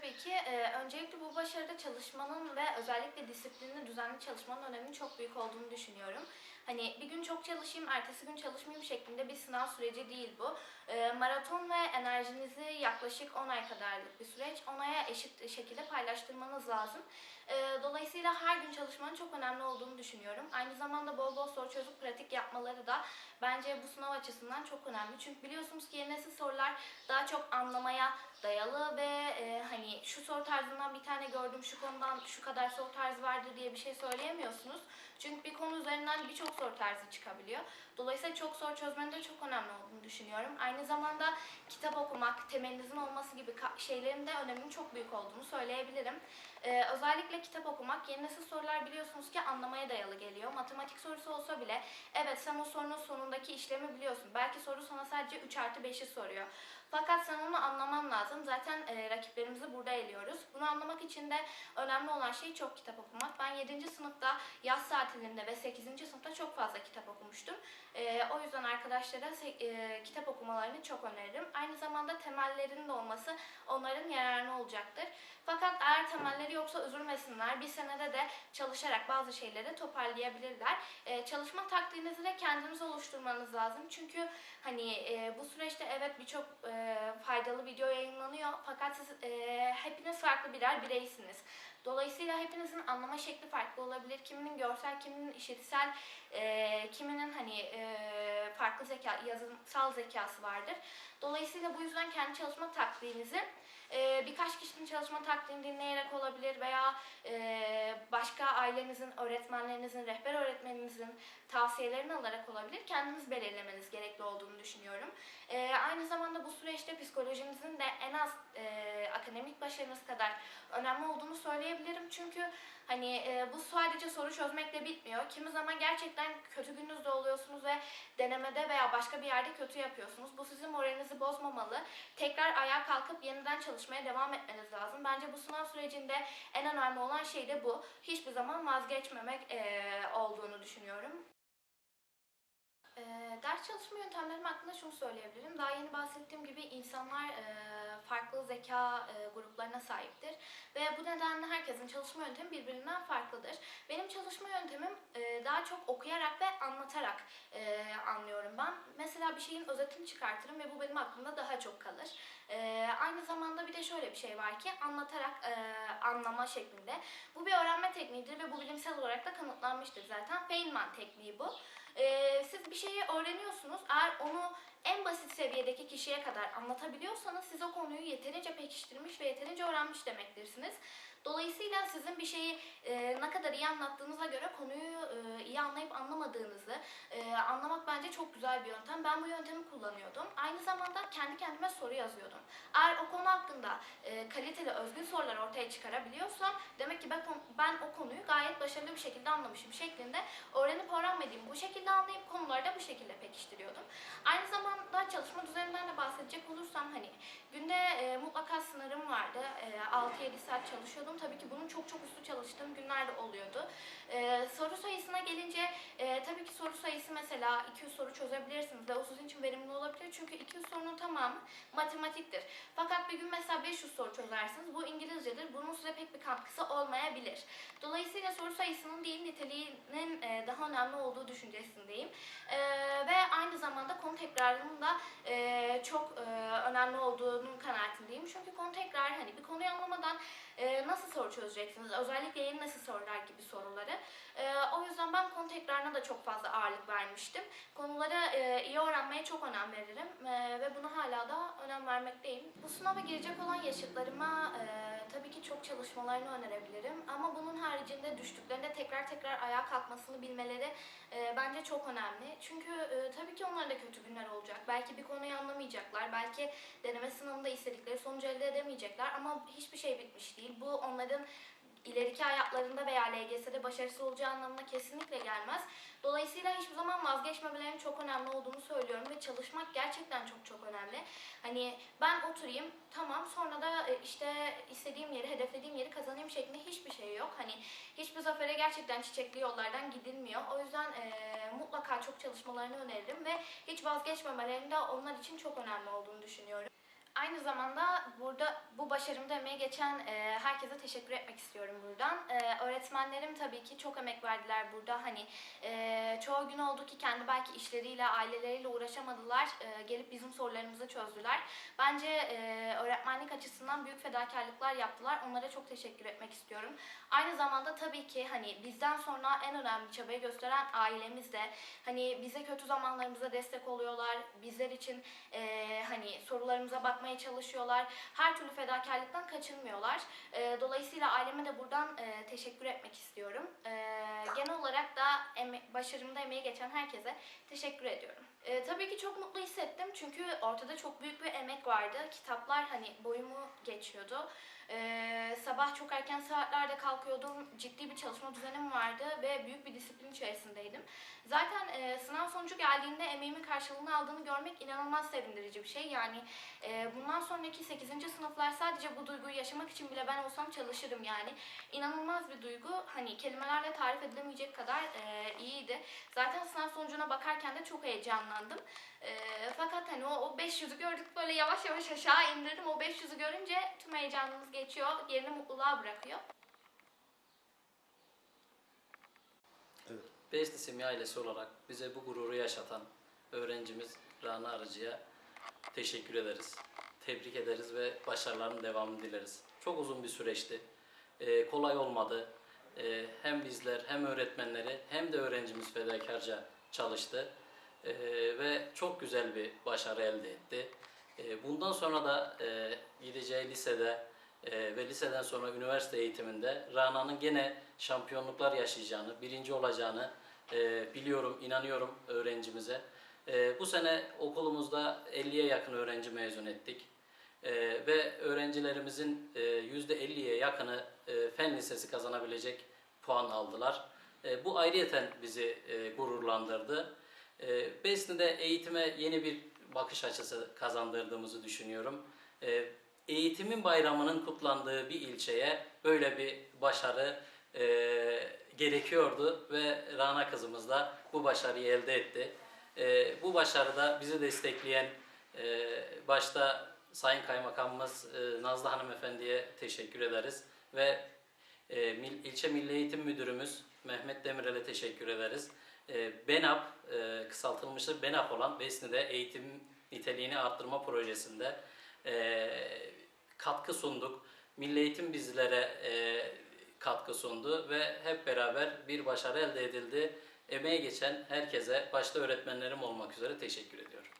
tabii ki. Ee, öncelikle bu başarıda çalışmanın ve özellikle disiplinli, düzenli çalışmanın öneminin çok büyük olduğunu düşünüyorum. Hani bir gün çok çalışayım, ertesi gün çalışmayayım şeklinde bir sınav süreci değil bu. Ee, maraton ve enerjinizi yaklaşık 10 ay kadarlık bir süreç. 10 aya eşit şekilde paylaştırmanız lazım. Ee, dolayısıyla her gün çalışmanın çok önemli olduğunu düşünüyorum. Aynı zamanda bol bol soru çözüp pratik yapmaları da bence bu sınav açısından çok önemli. Çünkü biliyorsunuz ki nesil sorular daha çok anlamaya dayalı ve e, hani şu soru tarzından bir tane gördüm, şu konudan şu kadar soru tarzı vardır diye bir şey söyleyemiyorsunuz. Çünkü bir konu üzerinden birçok soru tarzı çıkabiliyor. Dolayısıyla çok soru çözmenin de çok önemli olduğunu düşünüyorum. Aynı zamanda kitap okumak, temelinizin olması gibi şeylerin de öneminin çok büyük olduğunu söyleyebilirim. Ee, özellikle kitap okumak, yeni nesil sorular biliyorsunuz ki anlamaya dayalı geliyor. Matematik sorusu olsa bile evet sen o sorunun sonundaki işlemi biliyorsun. Belki soru sana sadece 3 artı 5'i soruyor. Fakat sen onu anlaman lazım. Zaten e, rakiplerimizi burada eliyoruz. Bunu anlamak için de önemli olan şey çok kitap okumak. Ben 7. sınıfta yaz tatilinde ve 8. sınıfta çok fazla kitap okumuştum. E, o yüzden arkadaşlara e, kitap okumalarını çok öneririm. Aynı zamanda temellerinin de olması onların yararına olacaktır. Fakat eğer temelleri yoksa üzülmesinler. Bir senede de çalışarak bazı şeyleri toparlayabilirler. E, çalışma taktiğinizi de kendiniz oluşturmanız lazım. Çünkü hani e, bu süreçte evet birçok e, faydalı video yayınlanıyor. Fakat siz e, hepiniz farklı birer bireysiniz. Dolayısıyla hepinizin anlama şekli farklı olabilir. Kiminin görsel, kiminin işitsel, e, kiminin hani e, farklı zeka, yazımsal zekası vardır. Dolayısıyla bu yüzden kendi çalışma taktiğinizi e, birkaç kişinin çalışma taktiğini dinleyerek olabilir veya e, başka ailenizin, öğretmenlerinizin, rehber öğretmeninizin tavsiyelerini alarak olabilir. Kendiniz belirlemeniz gerekli olduğunu düşünüyorum. E, aynı zamanda bu süreçte psikolojinizin de en az e, akademik başarınız kadar önemli olduğunu söyleyebilirim. Çünkü hani e, bu sadece soru çözmekle bitmiyor. Kimi zaman gerçekten kötü gününüzde oluyorsunuz ve denemede veya başka bir yerde kötü yapıyorsunuz. Bu sizin moralinizi bozmamalı. Tekrar ayağa kalkıp yeniden çalışmaya devam etmeniz lazım. Bence bu sınav sürecinde en önemli olan şey de bu. Hiçbir zaman vazgeçmemek e, olduğunu düşünüyorum. Ders çalışma yöntemlerim hakkında şunu söyleyebilirim. Daha yeni bahsettiğim gibi insanlar farklı zeka gruplarına sahiptir. Ve bu nedenle herkesin çalışma yöntemi birbirinden farklıdır. Benim çalışma yöntemim daha çok okuyarak ve anlatarak anlıyorum ben. Mesela bir şeyin özetini çıkartırım ve bu benim aklımda daha çok kalır. Aynı zamanda bir de şöyle bir şey var ki anlatarak anlama şeklinde. Bu bir öğrenme tekniğidir ve bu bilimsel olarak da kanıtlanmıştır zaten. Feynman tekniği bu. Siz bir şeyi öğreniyorsunuz. Eğer onu en basit seviyedeki kişiye kadar anlatabiliyorsanız siz o konuyu yeterince pekiştirmiş ve yeterince öğrenmiş demektirsiniz. Dolayısıyla sizin bir şeyi e, ne kadar iyi anlattığınıza göre konuyu e, iyi anlayıp anlamadığınızı e, anlamak bence çok güzel bir yöntem. Ben bu yöntemi kullanıyordum. Aynı zamanda kendi kendime soru yazıyordum. Eğer o konu hakkında e, kaliteli, özgün sorular ortaya çıkarabiliyorsam demek ki ben, ben o konuyu gayet başarılı bir şekilde anlamışım şeklinde öğrenip öğrenmediğimi bu şekilde anlayıp konuları da bu şekilde pekiştiriyordum. Aynı zamanda çalışma düzeninden de bahsedecek olursam hani günde e, mutlaka sınırım vardı. E, 6-7 saat çalışıyordum. Tabii ki bunun çok çok üstü çalıştığım günler de oluyordu. E, soru sayısına gelince e, tabii ki soru sayısı mesela 200 soru çözebilirsiniz ve o sizin için verimli olabilir. Çünkü 200 sorunun tamamı matematiktir. Fakat bir gün mesela 500 soru çözersiniz. Bu İngilizcedir. Bunun size pek bir katkısı olmayabilir. Dolayısıyla soru sayısının değil niteliğinin e, daha önemli olduğu düşüncesindeyim. E, ve aynı zamanda konu tekrarının da e, çok e, önemli olduğunun kanaatindeyim. Çünkü konu tekrar hani bir konuyu anlamadan e, nasıl soru çözeceksiniz? Özellikle yeni nesil sorular gibi soruları. E, o yüzden ben konu tekrarına da çok fazla ağırlık vermiştim. Konuları e, iyi öğrenmeye çok önem veririm e, ve da önem vermekteyim. Bu sınava girecek olan yaşıtlarıma e, tabii ki çok çalışmalarını önerebilirim. Ama bunun haricinde düştüklerinde tekrar tekrar ayağa kalkmasını bilmeleri e, bence çok önemli. Çünkü e, tabii ki onların da kötü günler olacak. Belki bir konuyu anlamayacaklar. Belki deneme sınavında istedikleri sonucu elde edemeyecekler. Ama hiçbir şey bitmiş değil. Bu onların ileriki hayatlarında veya LGS'de başarısız olacağı anlamına kesinlikle gelmez. Dolayısıyla hiçbir zaman vazgeçmemelerinin çok önemli olduğunu söylüyorum ve çalışmak gerçekten çok çok önemli. Hani ben oturayım tamam sonra da e, işte istediğim yeri, hedeflediğim yeri kazanayım şeklinde hiçbir şey yok. Hani hiçbir zafere gerçekten çiçekli yollardan gidilmiyor. O yüzden e, mutlaka çok çalışmalarını öneririm ve hiç vazgeçmemelerinin de onlar için çok önemli olduğunu düşünüyorum. Aynı zamanda burada bu başarımda emeği geçen e, herkese teşekkür etmek istiyorum buradan. E, öğretmenlerim tabii ki çok emek verdiler burada. Hani e, çoğu gün oldu ki kendi belki işleriyle, aileleriyle uğraşamadılar. E, gelip bizim sorularımızı çözdüler. Bence e, öğretmenlik açısından büyük fedakarlıklar yaptılar. Onlara çok teşekkür etmek istiyorum. Aynı zamanda tabii ki hani bizden sonra en önemli çabayı gösteren ailemiz de hani bize kötü zamanlarımızda destek oluyorlar. Bizler için e, hani sorularımıza bakmaya çalışıyorlar. Her türlü fedakarlıktan kaçınmıyorlar. E, dolayısıyla aileme de buradan e, teşekkür etmek istiyorum. E, genel olarak da eme- başarımda emeği geçen herkese teşekkür ediyorum. E, tabii ki çok mutlu hissettim çünkü ortada çok büyük bir emek vardı. Kitaplar hani boyumu geçiyordu. E, sabah çok erken saatlerde kalkıyordum. Ciddi bir çalışma düzenim vardı ve büyük bir disiplin içerisindeydim. Zaten e, sınav sonucu geldiğinde emeğimin karşılığını aldığını görmek inanılmaz sevindirici bir şey. Yani e, bundan sonraki 8. sınıflar sadece bu duyguyu yaşamak için bile ben olsam çalışırım yani. İnanılmaz bir duygu. Hani kelimelerle tarif edilemeyecek kadar e, iyiydi. Zaten sınav sonucuna bakarken de çok heyecanlandım. E, fakat hani o, o 500'ü gördük böyle yavaş yavaş aşağı indirdim. O 500'ü görünce tüm heyecanımız geçiyor. Yerini mutluluğa bırakıyor. Evet. Beşli Simya ailesi olarak bize bu gururu yaşatan öğrencimiz Rana Arıcı'ya teşekkür ederiz. Tebrik ederiz ve başarıların devamını dileriz. Çok uzun bir süreçti. Ee, kolay olmadı. Ee, hem bizler hem öğretmenleri hem de öğrencimiz fedakarca çalıştı. Ee, ve çok güzel bir başarı elde etti. Ee, bundan sonra da e, gideceği lisede e, ve liseden sonra üniversite eğitiminde Rana'nın gene şampiyonluklar yaşayacağını, birinci olacağını e, biliyorum, inanıyorum öğrencimize. E, bu sene okulumuzda 50'ye yakın öğrenci mezun ettik. E, ve öğrencilerimizin e, %50'ye yakını e, fen lisesi kazanabilecek puan aldılar. E, bu ayrıyeten bizi e, gururlandırdı. E, Besni'de eğitime yeni bir bakış açısı kazandırdığımızı düşünüyorum. E, eğitimin bayramının kutlandığı bir ilçeye böyle bir başarı e, gerekiyordu ve Rana kızımız da bu başarıyı elde etti. E, bu başarıda bizi destekleyen e, başta Sayın Kaymakamımız e, Nazlı Hanımefendi'ye teşekkür ederiz ve e, ilçe Milli Eğitim Müdürümüz Mehmet Demirel'e teşekkür ederiz. E, BENAP, e, kısaltılmışı BENAP olan Besni'de eğitim niteliğini arttırma projesinde e, katkı sunduk. Milli Eğitim bizlere e, katkı sundu ve hep beraber bir başarı elde edildi. Emeğe geçen herkese, başta öğretmenlerim olmak üzere teşekkür ediyorum.